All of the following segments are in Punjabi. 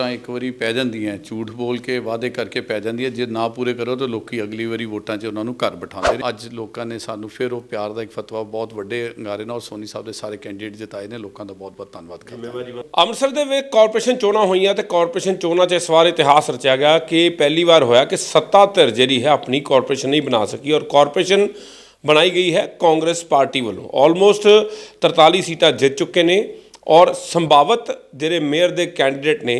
ਵੋਟਾਂ ਇੱਕ ਵਾਰੀ ਪੈ ਜਾਂਦੀਆਂ, ਝੂਠ ਬੋਲ ਕੇ ਵਾਅਦੇ ਕਰਕੇ ਪੈ ਜਾਂਦੀਆਂ, ਜੇ ਨਾ ਪੂਰੇ ਕਰੋ ਤਾਂ ਲੋਕੀ ਅਗਲੀ ਵਾਰੀ ਵੋਟਾਂ 'ਚ ਉਹਨਾਂ ਨੂੰ ਘਰ ਬਿਠਾਉਂਦੇ ਨੇ। ਅੱਜ ਲੋਕਾਂ ਨੇ ਸਾਨੂੰ ਫਿਰ ਉਹ ਪਿਆਰ ਦਾ ਇੱਕ ਫਤਵਾ ਬਹੁਤ ਵੱਡੇ ਅੰਗਾਰੇ ਨਾਲ ਔਰ ਸੋਨੀ ਸਾਹਿਬ ਦੇ ਸਾਰੇ ਕੈਂਡੀਡੇਟ ਜਿਤਾਏ ਨੇ, ਲੋਕਾਂ ਦਾ ਬਹੁਤ ਬਹੁਤ ਧੰਨਵਾਦ ਕਰਦਾ ਅੰਮ੍ਰਿਤਸਰ ਦੇ ਵਿੱਚ ਕਾਰਪੋਰੇਸ਼ਨ ਚੋਣਾਂ ਹੋਈਆਂ ਤੇ ਕਾਰਪੋਰੇਸ਼ਨ ਚੋਣਾਂ 'ਚ ਇਸ ਵਾਰ ਇਤਿਹਾਸ ਰਚਿਆ ਗਿਆ ਕਿ ਪਹਿਲੀ ਵਾਰ ਹੋਇਆ ਕਿ ਸੱਤਾ ਧਿਰ ਜਿਹੜੀ ਹੈ ਆਪਣੀ ਕਾਰਪੋਰੇਸ਼ਨ ਨਹੀਂ ਬਣਾ ਸਕੀ ਔਰ ਕਾਰਪੋਰੇਸ਼ਨ ਬਣਾਈ ਗਈ ਹੈ ਕਾਂਗਰਸ ਪਾਰਟੀ ਵੱਲੋਂ। ਆਲਮੋਸਟ 43 ਸੀਟਾਂ ਜਿੱਤ ਚੁੱਕੇ ਨੇ ਔਰ ਸੰਭਾਵਤ ਜਿਹੜੇ ਮੇਅਰ ਦੇ ਕੈਂਡੀਡੇਟ ਨੇ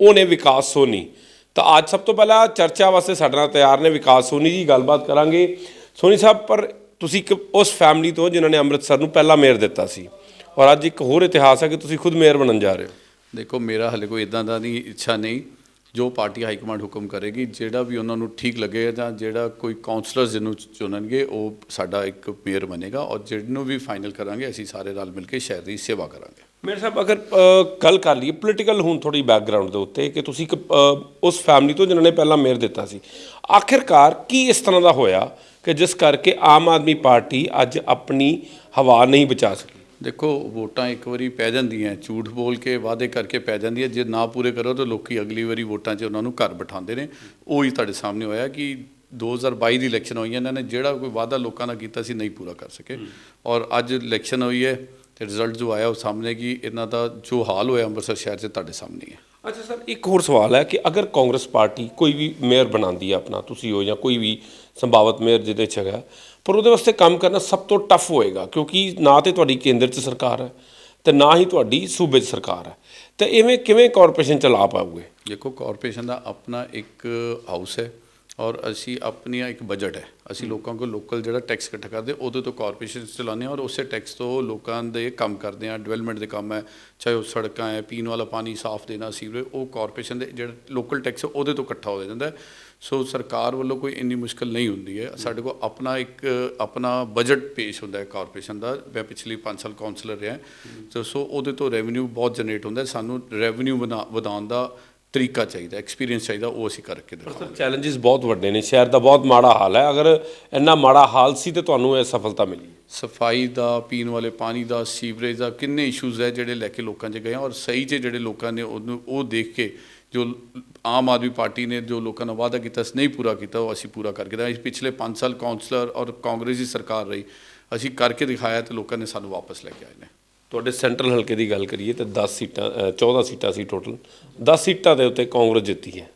ਉਹ ਨੇ ਵਿਕਾਸ ਸੋਨੀ। ਤਾਂ ਅੱਜ ਸਭ ਤੋਂ ਪਹਿਲਾਂ ਚਰਚਾ ਵਾਸਤੇ ਸਾਡੇ ਨਾਲ ਤਿਆਰ ਨੇ ਵਿਕਾਸ ਸੋਨੀ ਜੀ, ਗੱਲਬਾਤ ਕਰਾਂਗੇ। ਸੋਨੀ ਸਾਹਿਬ, ਪਰ ਤੁਸੀਂ ਇੱਕ ਉਸ ਫੈਮਿਲੀ ਤੋਂ ਜਿਨ੍ਹਾਂ ਨੇ ਅੰਮ੍ਰਿਤਸਰ ਨੂੰ ਪਹਿਲਾ ਮੇਅਰ ਦਿੱਤਾ ਸੀ। ਔਰ ਅੱਜ ਇੱਕ ਹੋਰ ਇਤਿਹਾਸ ਹੈ ਕਿ ਤੁਸੀਂ ਖੁਦ ਮੇਅਰ ਬਣਨ ਜਾ ਰਹੇ ਹੋ। ਦੇਖੋ, ਮੇਰਾ ਹਲੇ ਕੋਈ ਇਦਾਂ ਦਾ ਨਹੀਂ, ਇੱਛਾ ਨਹੀਂ ਜੋ ਪਾਰਟੀ ਹਾਈ ਕਮਾਂਡ ਹੁਕਮ ਕਰੇਗੀ। ਜਿਹੜਾ ਵੀ ਉਹਨਾਂ ਨੂੰ ਠੀਕ ਲੱਗੇ ਜਾਂ ਜਿਹੜਾ ਕੋਈ ਕਾਉਂਸਲਰ ਜਿਹਨੂੰ ਚੁਣਨਗੇ, ਉਹ ਸਾਡਾ ਇੱਕ ਮੇਅਰ ਬਣੇਗਾ। ਔਰ ਜਿਹਨੂੰ ਵੀ ਫਾਈਨਲ ਕਰਾਂਗੇ, ਅਸੀਂ ਸਾਰੇ ਰਲ ਮਿਲ ਕੇ ਸ਼ਹਿਰ ਦੀ ਸੇਵਾ ਕਰਾਂਗੇ। ਮੇਰੇ ਸਾਹਿਬ ਅਗਰ ਗੱਲ ਕਰ ਲਈਏ ਪੋਲੀਟੀਕਲ ਹੁਣ ਥੋੜੀ ਬੈਕਗ੍ਰਾਉਂਡ ਦੇ ਉੱਤੇ ਕਿ ਤੁਸੀਂ ਇੱਕ ਉਸ ਫੈਮਿਲੀ ਤੋਂ ਜਿਨ੍ਹਾਂ ਨੇ ਪਹਿਲਾਂ ਮੇਅਰ ਦਿੱਤਾ ਸੀ ਆਖਿਰਕਾਰ ਕੀ ਇਸ ਤਰ੍ਹਾਂ ਦਾ ਹੋਇਆ ਕਿ ਜਿਸ ਕਰਕੇ ਆਮ ਆਦਮੀ ਪਾਰਟੀ ਅੱਜ ਆਪਣੀ ਹਵਾ ਨਹੀਂ ਬਚਾ ਸਕੀ? ਦੇਖੋ ਵੋਟਾਂ ਇੱਕ ਵਾਰੀ ਪੈ ਜਾਂਦੀਆਂ ਝੂਠ ਬੋਲ ਕੇ ਵਾਅਦੇ ਕਰਕੇ ਪੈ ਜਾਂਦੀਆਂ ਜੇ ਨਾ ਪੂਰੇ ਕਰੋ ਤਾਂ ਲੋਕੀ ਅਗਲੀ ਵਾਰੀ ਵੋਟਾਂ 'ਚ ਉਹਨਾਂ ਨੂੰ ਘਰ ਬਿਠਾਉਂਦੇ ਨੇ। ਉਹ ਹੀ ਤੁਹਾਡੇ ਸਾਹਮਣੇ ਹੋਇਆ ਕਿ 2022 ਦੀ ਇਲੈਕਸ਼ਨ ਹੋਈ ਇਹਨਾਂ ਨੇ ਜਿਹੜਾ ਕੋਈ ਵਾਅਦਾ ਲੋਕਾਂ ਨਾਲ ਕੀਤਾ ਸੀ ਨਹੀਂ ਪੂਰਾ ਕਰ ਸਕੇ। ਔਰ ਅੱਜ ਇਲੈਕਸ਼ਨ ਹੋਈ ਹੈ ਤੇ ਰਿਜ਼ਲਟ ਜੋ ਆਇਆ ਉਹ ਸਾਹਮਣੇ ਕਿ ਇਹਨਾਂ ਦਾ ਜੋ ਹਾਲ ਹੋਇਆ ਅੰਮ੍ਰਿਤਸਰ ਸ਼ਹਿਰ 'ਚ ਤੁਹਾਡੇ ਸਾਹਮਣੇ ਹੀ ਅੱਛਾ ਸਰ ਇੱਕ ਹੋਰ ਸਵਾਲ ਹੈ ਕਿ ਅਗਰ ਕਾਂਗਰਸ ਪਾਰਟੀ ਕੋਈ ਵੀ ਮੇਅਰ ਬਣਾਉਂਦੀ ਹੈ ਆਪਣਾ ਤੁਸੀਂ ਹੋ ਜਾਂ ਕੋਈ ਵੀ ਸੰਭਾਵਤ ਮੇਅਰ ਜਿਹਦੇ ਚ ਹੈਗਾ ਪਰ ਉਹਦੇ ਵਾਸਤੇ ਕੰਮ ਕਰਨਾ ਸਭ ਤੋਂ ਟਫ ਹੋਏਗਾ ਕਿਉਂਕਿ ਨਾ ਤੇ ਤੁਹਾਡੀ ਕੇਂਦਰ 'ਚ ਸਰਕਾਰ ਹੈ ਤੇ ਨਾ ਹੀ ਤੁਹਾਡੀ ਸੂਬੇ 'ਚ ਸਰਕਾਰ ਹੈ। ਤੇ ਇਵੇਂ ਕਿਵੇਂ ਕਾਰਪੋਰੇਸ਼ਨ ਚਲਾ ਪਾਓਗੇ? ਦੇਖੋ ਕਾਰਪੋਰੇਸ਼ਨ ਦਾ ਆਪਣਾ ਇੱਕ ਹਾਊਸ ਹੈ। ਔਰ ਅਸੀਂ ਆਪਣੀ ਇੱਕ ਬਜਟ ਹੈ। ਅਸੀਂ ਲੋਕਾਂ ਕੋਲ ਲੋਕਲ ਜਿਹੜਾ ਟੈਕਸ ਇਕੱਠਾ ਕਰਦੇ ਉਹਦੇ ਤੋਂ ਕਾਰਪੋਰੇਸ਼ਨ ਚਲਾਉਂਦੇ ਹਾਂ ਔਰ ਉਸੇ ਟੈਕਸ ਤੋਂ ਲੋਕਾਂ ਦੇ ਕੰਮ ਕਰਦੇ ਹਾਂ। ਡਿਵੈਲਪਮੈਂਟ ਦੇ ਕੰਮ ਹੈ ਚਾਹੇ ਉਹ ਸੜਕਾਂ ਹੈ ਪੀਣ ਵਾਲਾ ਪਾਣੀ ਸਾਫ਼ ਦੇਣਾ ਸੀਵਰੇਜ ਉਹ ਕਾਰਪੋਰੇਸ਼ਨ ਦੇ ਜਿਹੜਾ ਲੋਕਲ ਟੈਕਸ ਉਹਦੇ ਤੋਂ ਇਕੱਠਾ ਹੋ ਜਾਂਦਾ। ਸੋ ਸਰਕਾਰ ਵੱਲੋਂ ਕੋਈ ਇੰਨੀ ਮੁਸ਼ਕਲ ਨਹੀਂ ਹੁੰਦੀ ਹੈ। ਸਾਡੇ ਕੋਲ ਆਪਣਾ ਇੱਕ ਆਪਣਾ ਬਜਟ ਪੇਸ਼ ਹੁੰਦਾ ਹੈ ਕਾਰਪੋਰੇਸ਼ਨ ਦਾ। ਮੈਂ ਪਿਛਲੀ 5 ਸਾਲ ਕਾਉਂਸਲਰ ਰਿਹਾ। ਸੋ ਉਹਦੇ ਤੋਂ ਰੈਵਨਿਊ ਬਹੁਤ ਜਨਰੇਟ ਹੁੰਦਾ। ਸਾਨੂੰ ਰੈਵਨਿਊ ਵਧਾਉਣ ਦਾ ਤਰੀਕਾ ਚਾਹੀਦਾ ਐਕਸਪੀਰੀਅੰਸ ਚਾਹੀਦਾ ਉਹ ਅਸੀਂ ਕਰਕੇ ਦਿਖਾਵਾਂਗੇ। ਚੈਲੰਜਸ ਬਹੁਤ ਵੱਡੇ ਨੇ ਸ਼ਹਿਰ ਦਾ ਬਹੁਤ ਮਾੜਾ ਹਾਲ ਹੈ ਅਗਰ ਇੰਨਾ ਮਾੜਾ ਹਾਲ ਸੀ ਤੇ ਤੁਹਾਨੂੰ ਇਹ ਸਫਲਤਾ ਮਿਲੀ। ਸਫ਼ਾਈ ਦਾ ਪੀਣ ਵਾਲੇ ਪਾਣੀ ਦਾ ਸੀਵਰੇਜ ਦਾ ਕਿੰਨੇ ਇਸ਼ੂਜ਼ ਹੈ ਜਿਹੜੇ ਲੈ ਕੇ ਲੋਕਾਂ 'ਚ ਗਏ ਔਰ ਸਹੀ 'ਚ ਜਿਹੜੇ ਲੋਕਾਂ ਨੇ ਉਹਨੂੰ ਉਹ ਦੇਖ ਕੇ ਜੋ ਆਮ ਆਦਮੀ ਪਾਰਟੀ ਨੇ ਜੋ ਲੋਕਾਂ ਨਾਲ ਵਾਅਦਾ ਕੀਤਾ ਸੀ ਨਹੀਂ ਪੂਰਾ ਕੀਤਾ ਉਹ ਅਸੀਂ ਪੂਰਾ ਕਰਕੇ ਦਿਖਾਇਆ। ਪਿਛਲੇ 5 ਸਾਲ ਕਾਉਂਸਲਰ ਔਰ ਕਾਂਗਰਸ ਦੀ ਸਰਕਾਰ ਰਹੀ ਅਸੀਂ ਕਰਕੇ ਦਿਖਾਇਆ ਤੇ ਲੋਕਾਂ ਨੇ ਸਾਨੂੰ ਵਾਪਸ ਲੈ ਕੇ ਆਏ ਨੇ। ਤੁਹਾਡੇ ਸੈਂਟਰਲ ਹਲਕੇ ਦੀ ਗੱਲ ਕਰੀਏ ਤੇ 10 ਸੀਟਾਂ ਅ, 14 ਸੀਟਾਂ ਸੀ ਟੋਟਲ 10 ਸੀਟਾਂ ਦੇ ਉੱਤੇ ਕਾਂਗਰਸ ਜਿੱਤੀ ਹੈ।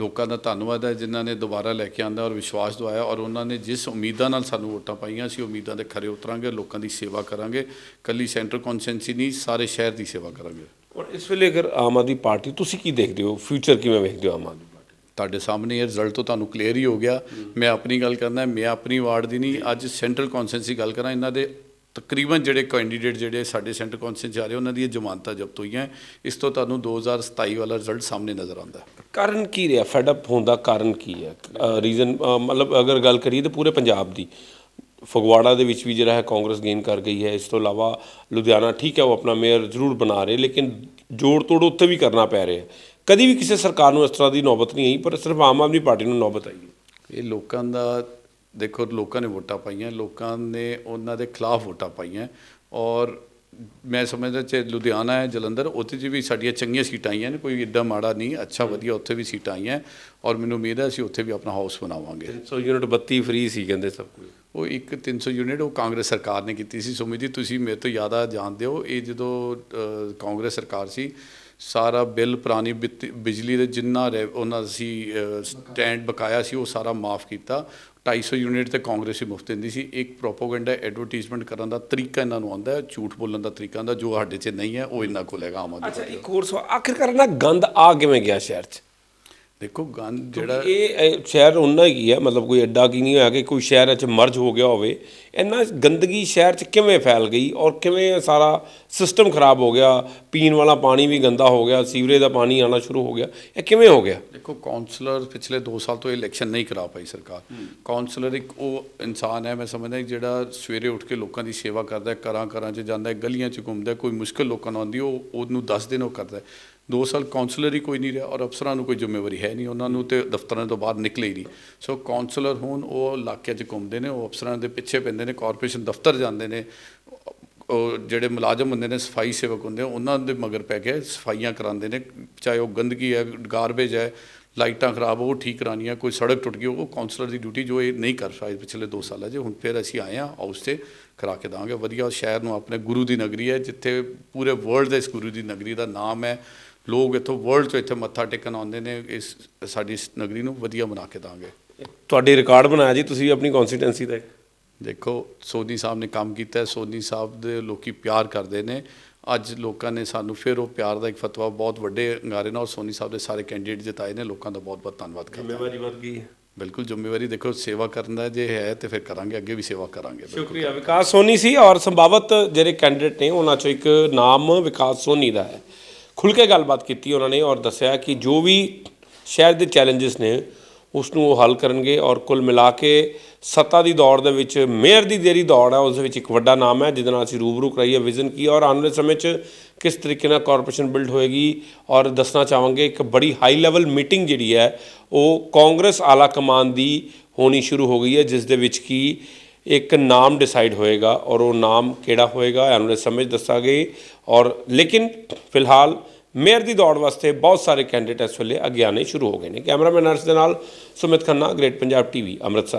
ਲੋਕਾਂ ਦਾ ਧੰਨਵਾਦ ਹੈ ਜਿਨ੍ਹਾਂ ਨੇ ਦੁਬਾਰਾ ਲੈ ਕੇ ਆਂਦਾ ਔਰ ਵਿਸ਼ਵਾਸ ਦਵਾਇਆ ਔਰ ਉਹਨਾਂ ਨੇ ਜਿਸ ਉਮੀਦਾਂ ਨਾਲ ਸਾਨੂੰ ਵੋਟਾਂ ਪਾਈਆਂ ਅਸੀਂ ਉਮੀਦਾਂ ਦੇ ਖਰੇ ਉਤਰਾਂਗੇ ਲੋਕਾਂ ਦੀ ਸੇਵਾ ਕਰਾਂਗੇ। ਕੱਲੀ ਸੈਂਟਰ ਕੌਨਸੈਂਸੀ ਨਹੀਂ ਸਾਰੇ ਸ਼ਹਿਰ ਦੀ ਸੇਵਾ ਕਰਾਂਗੇ। ਔਰ ਇਸ ਵੇਲੇ ਅਗਰ ਆਮ ਆਦਮੀ ਪਾਰਟੀ ਤੁਸੀਂ ਕੀ ਦੇਖਦੇ ਹੋ? ਫਿਊਚਰ ਕਿਵੇਂ ਵੇਖਦੇ ਹੋ ਆਮ ਆਦਮੀ ਪਾਰਟੀ? ਤੁਹਾਡੇ ਸਾਹਮਣੇ ਇਹ ਰਿਜ਼ਲਟ ਤੋਂ ਤੁਹਾਨੂੰ ਕਲੀਅਰ ਹੀ ਹੋ ਗਿਆ। ਮੈਂ ਆਪਣੀ ਗੱਲ ਕਰਨਾ ਮੈਂ ਆਪਣੀ ਵਾਰਡ ਦੀ ਨਹੀਂ ਅੱਜ ਸੈਂਟਰਲ ਕੌਨਸੈਂਸੀ ਗੱਲ ਕਰਾਂ ਇਹਨਾਂ ਦੇ ਤਕਰੀਬਨ ਜਿਹੜੇ ਕੈਂਡੀਡੇਟ ਜਿਹੜੇ ਸਾਡੇ ਸੈਂਟਰ ਕੌਨਸੈਂਸੀ ਆ ਰਹੇ ਉਹਨਾਂ ਦੀਆਂ ਜ਼ਮਾਨਤਾਂ ਜ਼ਬਤ ਹੋਈਆਂ। ਇਸ ਤੋਂ ਤੁਹਾਨੂੰ 2027 ਵਾਲਾ ਰਿਜ਼ਲਟ ਸਾਹਮਣੇ ਨਜ਼ਰ ਆਉਂਦਾ। ਕਾਰਨ ਕੀ ਰਿਹਾ? ਫੈਡ ਅਪ ਹੋਣ ਦਾ ਕਾਰਨ ਕੀ ਹੈ? ਰੀਜ਼ਨ ਮਤਲਬ ਅਗਰ ਗੱਲ ਕਰੀਏ ਤਾਂ ਪੂਰੇ ਪੰਜਾਬ ਦੀ। ਫਗਵਾੜਾ ਦੇ ਵਿੱਚ ਵੀ ਜਿਹੜਾ ਹੈ ਕਾਂਗਰਸ ਗੇਨ ਕਰ ਗਈ ਹੈ। ਇਸ ਤੋਂ ਇਲਾਵਾ ਲੁਧਿਆਣਾ ਠੀਕ ਹੈ ਉਹ ਆਪਣਾ ਮੇਅਰ ਜ਼ਰੂਰ ਬਣਾ ਰਹੇ ਲੇਕਿਨ ਜੋੜ ਤੋੜ ਉੱਥੇ ਵੀ ਕਰਨਾ ਪੈ ਰਿਹਾ। ਕਦੀ ਵੀ ਕਿਸੇ ਸਰਕਾਰ ਨੂੰ ਇਸ ਤਰ੍ਹਾਂ ਦੀ ਨੌਬਤ ਨਹੀਂ ਆਈ ਪਰ ਸਿਰਫ ਆਮ ਆਦਮੀ ਪਾਰਟੀ ਨੂੰ ਨੌਬਤ ਆਈ ਹੈ। ਇਹ ਲੋਕਾਂ ਦਾ ਦੇਖੋ ਲੋਕਾਂ ਨੇ ਵੋਟਾਂ ਪਾਈਆਂ ਲੋਕਾਂ ਨੇ ਉਹਨਾਂ ਦੇ ਖਿਲਾਫ ਵੋਟਾਂ ਪਾਈਆਂ ਔਰ ਮੈਂ ਸਮਝਦਾ че ਲੁਧਿਆਣਾ ਹੈ ਜਲੰਧਰ ਉੱਥੇ 'ਚ ਵੀ ਸਾਡੀਆਂ ਚੰਗੀਆਂ ਸੀਟਾਂ ਆਈਆਂ ਨੇ ਕੋਈ ਇੱਦਾਂ ਮਾੜਾ ਨਹੀਂ ਅੱਛਾ ਵਧੀਆ ਉੱਥੇ ਵੀ ਸੀਟਾਂ ਆਈਆਂ ਔਰ ਮੈਨੂੰ ਉਮੀਦ ਹੈ ਅਸੀਂ ਉੱਥੇ ਵੀ ਆਪਣਾ ਹਾਊਸ ਬਣਾਵਾਂਗੇ। 300 ਯੂਨਿਟ ਬੱਤੀ ਫ੍ਰੀ ਸੀ ਕਹਿੰਦੇ ਸਭ ਕੁਝ ਉਹ ਇੱਕ 300 ਯੂਨਿਟ ਉਹ ਕਾਂਗਰਸ ਸਰਕਾਰ ਨੇ ਕੀਤੀ ਸੀ। ਸੁਮਿਤ ਜੀ ਤੁਸੀਂ ਮੇਰੇ ਤੋਂ ਜ਼ਿਆਦਾ ਜਾਣਦੇ ਹੋ ਇਹ ਜਦੋਂ ਕਾਂਗਰਸ ਸਰਕਾਰ ਸੀ ਸਾਰਾ ਬਿੱਲ ਪੁਰਾਣੀ ਬਿਜਲੀ ਦੇ ਜਿੰਨਾ ਉਹਨਾਂ ਸੀ ਸਟੈਂਡ ਬਕਾਇਆ ਸੀ ਉਹ ਸਾਰਾ ਮਾਫ ਕੀਤਾ। 250 ਯੂਨਿਟ ਤੇ ਕਾਂਗਰਸ ਹੀ ਮੁਫਤ ਦਿੰਦੀ ਸੀ। ਇੱਕ ਪ੍ਰੋਪੋਗੈਂਡਾ ਐਡਵਰਟਾਈਜ਼ਮੈਂਟ ਕਰਨ ਦਾ ਤਰੀਕਾ ਇਹਨਾਂ ਨੂੰ ਆਉਂਦਾ ਹੈ ਝੂਠ ਬੋਲਣ ਦਾ ਤਰੀਕਾ ਆਉਂਦਾ ਜੋ ਸਾਡੇ 'ਚ ਨਹੀਂ ਹੈ ਉਹ ਇਹਨਾਂ ਕੋਲ ਹੈਗਾ ਆਮ ਆਦਮੀ ਅੱਛਾ ਇੱਕ ਹੋਰ ਸਵਾਲ ਆਖਿਰਕਾਰ ਨਾ ਗੰਦ ਆ ਕਿਵੇਂ ਗਿਆ ਸ਼ਹਿਰ 'ਚ? ਦੇਖੋ ਗੰਦ ਜਿਹੜਾ ਇਹ ਇਹ ਸ਼ਹਿਰ ਉਹਨਾਂ ਹੀ ਹੈ ਮਤਲਬ ਕੋਈ ਐਡਾ ਕੀ ਨਹੀਂ ਹੋਇਆ ਕਿ ਕੋਈ ਸ਼ਹਿਰ 'ਚ ਮਰਜ ਹੋ ਗਿਆ ਹੋਵੇ। ਇੰਨਾ ਗੰਦਗੀ ਸ਼ਹਿਰ 'ਚ ਕਿਵੇਂ ਫੈਲ ਗਈ ਔਰ ਕਿਵੇਂ ਸਾਰਾ ਸਿਸਟਮ ਖਰਾਬ ਹੋ ਗਿਆ? ਪੀਣ ਵਾਲਾ ਪਾਣੀ ਵੀ ਗੰਦਾ ਹੋ ਗਿਆ ਸੀਵਰੇਜ ਦਾ ਪਾਣੀ ਆਣਾ ਸ਼ੁਰੂ ਹੋ ਗਿਆ। ਇਹ ਕਿਵੇਂ ਹੋ ਗਿਆ? ਦੇਖੋ ਕਾਉਂਸਲਰ ਪਿਛਲੇ 2 ਸਾਲ ਤੋਂ ਇਲੈਕਸ਼ਨ ਨਹੀਂ ਕਰਾ ਪਾਈ ਸਰਕਾਰ। ਕਾਉਂਸਲਰ ਇੱਕ ਉਹ ਇਨਸਾਨ ਹੈ ਮੈਂ ਸਮਝਦਾ ਜਿਹੜਾ ਸਵੇਰੇ ਉੱਠ ਕੇ ਲੋਕਾਂ ਦੀ ਸੇਵਾ ਕਰਦਾ ਹੈ ਘਰਾਂ ਘਰਾਂ 'ਚ ਜਾਂਦਾ ਹੈ ਗਲੀਆਂ 'ਚ ਘੁੰਮਦਾ ਕੋਈ ਮੁਸ਼ਕਲ ਲੋਕਾਂ ਨੂੰ ਆਉਂਦੀ ਉਹ ਉਹਨੂੰ ਦੱਸ ਦਿਨ ਉਹ ਕਰਦਾ ਹੈ। 2 ਸਾਲ ਕਾਉਂਸਲਰ ਹੀ ਕੋਈ ਨਹੀਂ ਰਿਹਾ ਔਰ ਅਫਸਰਾਂ ਨੂੰ ਕੋਈ ਜ਼ਿੰਮੇਵਾਰੀ ਹੈ ਨਹੀਂ, ਉਹਨਾਂ ਨੂੰ ਤੇ ਦਫ਼ਤਰਾਂ ਤੋਂ ਬਾਹਰ ਨਿਕਲੇ ਹੀ ਨਹੀਂ। ਸੋ ਕਾਉਂਸਲਰ ਹੋਣ, ਉਹ ਇਲਾਕਿਆਂ 'ਚ ਘੁੰਮਦੇ ਨੇ, ਉਹ ਅਫਸਰਾਂ ਦੇ ਪਿੱਛੇ ਪੈਂਦੇ ਨੇ ਕਾਰਪੋਰੇਸ਼ਨ ਦਫ਼ਤਰ ਜਾਂਦੇ ਨੇ। ਉਹ ਜਿਹੜੇ ਮੁਲਾਜ਼ਮ ਹੁੰਦੇ ਨੇ, ਸਫ਼ਾਈ ਸੇਵਕ ਹੁੰਦੇ ਉਹਨਾਂ ਦੇ ਮਗਰ ਪੈ ਕੇ ਸਫਾਈਆਂ ਕਰਾਉਂਦੇ ਨੇ। ਚਾਹੇ ਉਹ ਗੰਦਗੀ ਹੈ ਗਾਰਬੇਜ ਹੈ, ਲਾਈਟਾਂ ਖਰਾਬ, ਉਹ ਠੀਕ ਕਰਾਉਣੀਆਂ, ਕੋਈ ਸੜਕ ਟੁੱਟ ਗਈ, ਉਹ ਕਾਉਂਸਲਰ ਦੀ ਡਿਊਟੀ ਜੋ ਇਹ ਨਹੀਂ ਕਰ ਪਾਏ ਪਿਛਲੇ 2 ਸਾਲਾਂ 'ਚ। ਹੁਣ ਫਿਰ ਅਸੀਂ ਆਏ ਹਾਂ ਹਾਊਸ ਤੇ ਕਰਾ ਕੇ ਦਾਂਗੇ ਵਧੀਆ ਸ਼ਹਿਰ ਨੂੰ ਆਪਣੇ ਗੁਰੂ ਦੀ ਨਗਰੀ ਹੈ, ਜਿੱਥੇ ਪੂਰੇ ਵਰਲਡ ਦੇ ਇਸ ਗੁਰੂ ਦੀ ਨਗਰੀ ਦਾ ਨਾਮ ਹੈ। ਲੋਕ ਇੱਥੋਂ ਵਰਲਡ ਤੋਂ ਇੱਥੇ ਮੱਥਾ ਟੇਕਣ ਆਉਂਦੇ ਨੇ ਇਸ ਸਾਡੀ ਇਸ ਨਗਰੀ ਨੂੰ ਵਧੀਆ ਬਣਾ ਕੇ ਦਾਂਗੇ। ਤੁਹਾਡੀ ਰਿਕਾਰਡ ਬਣਾਇਆ ਜੀ ਤੁਸੀਂ ਆਪਣੀ ਕਨਸਟੀਟੈਂਸੀ ਦਾ ਦੇਖੋ ਸੋਨੀ ਸਾਹਿਬ ਨੇ ਕੰਮ ਕੀਤਾ ਸੋਨੀ ਸਾਹਿਬ ਦੇ ਲੋਕੀ ਪਿਆਰ ਕਰਦੇ ਨੇ। ਅੱਜ ਲੋਕਾਂ ਨੇ ਸਾਨੂੰ ਫਿਰ ਉਹ ਪਿਆਰ ਦਾ ਇੱਕ ਫਤਵਾ ਬਹੁਤ ਵੱਡੇ ਅੰਗਾਰੇ ਨਾਲ ਸੋਨੀ ਸਾਹਿਬ ਦੇ ਸਾਰੇ ਕੈਂਡੀਡੇਟ ਜਿਤਾਏ ਨੇ ਲੋਕਾਂ ਦਾ ਬਹੁਤ ਬਹੁਤ ਧੰਨਵਾਦ ਕਰਦਾ। ਜ਼ਿੰਮੇਵਾਰੀ ਵੱਧ ਗਈ ਹੈ। ਬਿਲਕੁਲ ਜ਼ਿੰਮੇਵਾਰੀ ਦੇਖੋ ਸੇਵਾ ਕਰਨ ਦਾ ਜੇ ਹੈ ਤੇ ਫਿਰ ਕਰਾਂਗੇ ਅੱਗੇ ਵੀ ਸੇਵਾ ਕਰਾਂਗੇ ਬਿਲਕੁਲ। ਸ਼ੁਕਰੀਆ ਵਿਕਾਸ ਸੋਨੀ ਸੀ ਔਰ ਸੰਭਾਵਤ ਜਿਹੜੇ ਕੈਂਡੀਡੇਟ ਨੇ ਉਹਨਾਂ ਚੋਂ ਇੱਕ ਨਾਮ ਵਿਕਾਸ ਸੋਨੀ ਦਾ ਹੈ। ਖੁੱਲ ਕੇ ਗੱਲਬਾਤ ਕੀਤੀ ਉਹਨਾਂ ਨੇ ਔਰ ਦੱਸਿਆ ਕਿ ਜੋ ਵੀ ਸ਼ਹਿਰ ਦੇ ਚੈਲੰਜਸ ਨੇ ਉਸ ਨੂੰ ਉਹ ਹੱਲ ਕਰਨਗੇ ਔਰ ਕੁੱਲ ਮਿਲਾ ਕੇ ਸੱਤਾ ਦੀ ਦੌੜ ਦੇ ਵਿੱਚ, ਮੇਅਰ ਦੀ ਜਿਹੜੀ ਦੌੜ ਹੈ ਉਸ ਦੇ ਵਿੱਚ ਇੱਕ ਵੱਡਾ ਨਾਮ ਹੈ, ਜਿਹਦੇ ਨਾਲ ਅਸੀਂ ਰੂਬਰੂ ਕਰਾਈਏ ਵਿਜ਼ਨ ਕੀ ਔਰ ਆਉਣ ਵਾਲੇ ਸਮੇਂ 'ਚ ਕਿਸ ਤਰੀਕੇ ਨਾਲ ਕਾਰਪੋਰੇਸ਼ਨ ਬਿਲਡ ਹੋਏਗੀ ਔਰ ਦੱਸਣਾ ਚਾਹਾਂਗੇ, ਇੱਕ ਬੜੀ ਹਾਈ ਲੈਵਲ ਮੀਟਿੰਗ ਜਿਹੜੀ ਹੈ, ਉਹ ਕਾਂਗਰਸ ਆਲਾ ਕਮਾਨ ਦੀ ਹੋਣੀ ਸ਼ੁਰੂ ਹੋ ਗਈ ਹੈ, ਜਿਸ ਦੇ ਵਿੱਚ ਕੀ ਇੱਕ ਨਾਮ ਡਿਸਾਈਡ ਹੋਏਗਾ ਔਰ ਉਹ ਨਾਮ ਕਿਹੜਾ ਹੋਏਗਾ ਆਉਣ ਵਾਲੇ ਸਮੇਂ ਦੱਸਾਂਗੇ। ਔਰ ਲੇਕਿਨ ਫਿਲਹਾਲ ਮੇਅਰ ਦੀ ਦੌੜ ਵਾਸਤੇ ਬਹੁਤ ਸਾਰੇ ਕੈਂਡੀਡੇਟ ਇਸ ਵੇਲੇ ਅੱਗੇ ਆਉਣੇ ਸ਼ੁਰੂ ਹੋ ਗਏ ਨੇ। ਕੈਮਰਾਮੈਨ ਅਰਸ਼ ਦੇ ਨਾਲ ਸੁਮਿਤ ਖੰਨਾ ਗ੍ਰੇਟ ਪੰਜਾਬ ਟੀਵੀ ਅੰਮ੍ਰਿਤਸਰ।